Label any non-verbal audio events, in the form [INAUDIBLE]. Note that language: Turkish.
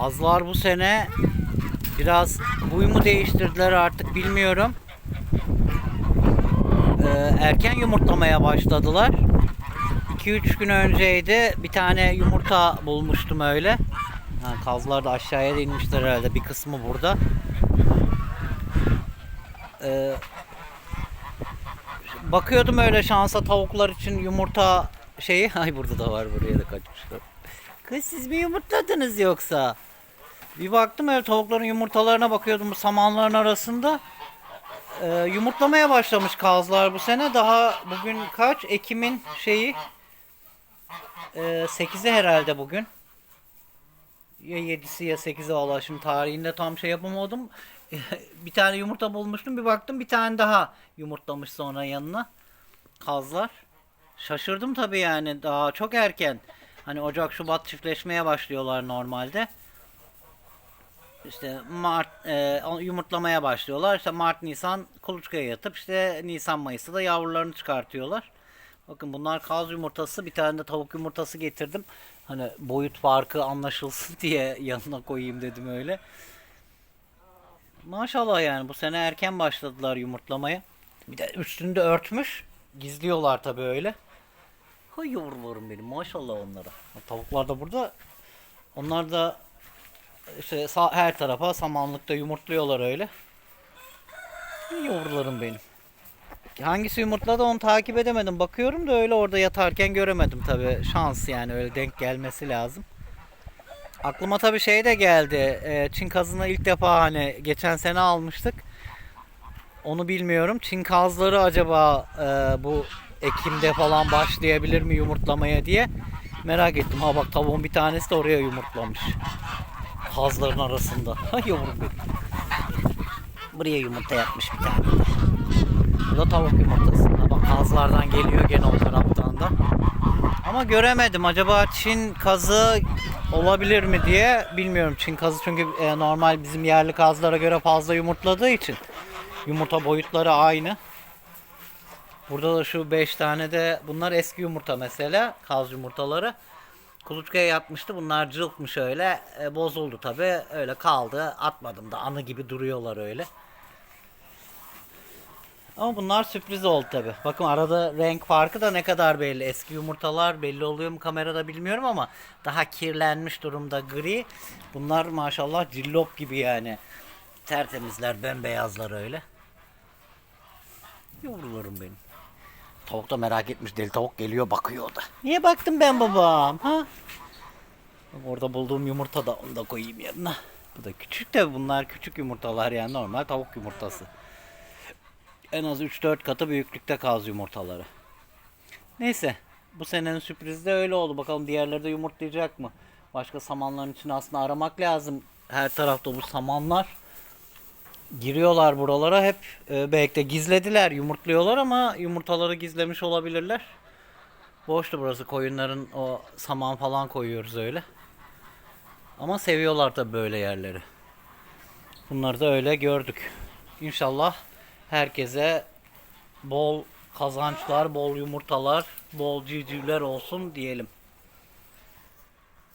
Kazlar bu sene biraz huy mu değiştirdiler artık bilmiyorum. Ee, erken yumurtlamaya başladılar. 2-3 gün önceydi. Bir tane yumurta bulmuştum öyle. Ha, kazlar da aşağıya inmişler herhalde. Bir kısmı burada. Ee, bakıyordum öyle şansa tavuklar için yumurta şeyi. [LAUGHS] Ay burada da var buraya da kaçmışlar. Kız siz mi yumurtladınız yoksa? Bir baktım öyle tavukların yumurtalarına bakıyordum bu samanların arasında. Ee, yumurtlamaya başlamış kazlar bu sene. Daha bugün kaç? Ekim'in şeyi. Ee, 8'i herhalde bugün. Ya 7'si ya 8'i valla şimdi tarihinde tam şey yapamadım. [LAUGHS] bir tane yumurta bulmuştum. Bir baktım bir tane daha yumurtlamış sonra yanına. Kazlar. Şaşırdım tabii yani daha çok erken. Hani Ocak Şubat çiftleşmeye başlıyorlar normalde. İşte Mart e, yumurtlamaya başlıyorlar. İşte Mart Nisan kuluçkaya yatıp işte Nisan Mayıs'ta da yavrularını çıkartıyorlar. Bakın bunlar kaz yumurtası, bir tane de tavuk yumurtası getirdim. Hani boyut farkı anlaşılsın [LAUGHS] diye yanına koyayım dedim öyle. Maşallah yani bu sene erken başladılar yumurtlamaya. Bir de üstünde örtmüş. Gizliyorlar tabii öyle. Hay yavrularım benim maşallah onlara. Tavuklar da burada. Onlar da işte her tarafa samanlıkta yumurtluyorlar öyle. Hay Yavrularım benim. Hangisi yumurtladı onu takip edemedim. Bakıyorum da öyle orada yatarken göremedim tabi. Şans yani öyle denk gelmesi lazım. Aklıma tabi şey de geldi. Ee, Çin kazını ilk defa hani geçen sene almıştık. Onu bilmiyorum. Çin kazları acaba e, bu Ekim'de falan başlayabilir mi yumurtlamaya diye merak ettim. Ha bak tavuğun bir tanesi de oraya yumurtlamış. Kazların arasında. [LAUGHS] Ha yavrum benim. Buraya yumurta yapmış bir tane. Bu da tavuk yumurtası. Ha bak kazlardan geliyor gene o taraftan da. Ama göremedim. Acaba Çin kazı olabilir mi diye bilmiyorum. Çin kazı çünkü e, normal bizim yerli kazlara göre fazla yumurtladığı için yumurta boyutları aynı. Burada da şu 5 tane de bunlar eski yumurta mesela kaz yumurtaları. Kuluçkaya yatmıştı. Bunlar cılkmış öyle. E, bozuldu tabi. Öyle kaldı. Atmadım da anı gibi duruyorlar öyle. Ama bunlar sürpriz oldu tabi. Bakın arada renk farkı da ne kadar belli. Eski yumurtalar belli oluyor mu kamerada bilmiyorum ama daha kirlenmiş durumda gri. Bunlar maşallah cillop gibi yani. Tertemizler, bembeyazlar öyle. Yavrularım benim. Tavuk da merak etmiş. Deli tavuk geliyor bakıyor da. Niye baktım ben babam? Ha? Orada bulduğum yumurta da onu da koyayım yanına. Bu da küçük de bunlar küçük yumurtalar yani normal tavuk yumurtası. En az 3-4 katı büyüklükte kaz yumurtaları. Neyse. Bu senenin sürprizi de öyle oldu. Bakalım diğerleri de yumurtlayacak mı? Başka samanların içine aslında aramak lazım. Her tarafta bu samanlar. Giriyorlar buralara hep e, belki de gizlediler yumurtluyorlar ama yumurtaları gizlemiş olabilirler. Boştu burası koyunların o saman falan koyuyoruz öyle. Ama seviyorlar tabii böyle yerleri. Bunları da öyle gördük. İnşallah herkese bol kazançlar, bol yumurtalar, bol civcivler olsun diyelim.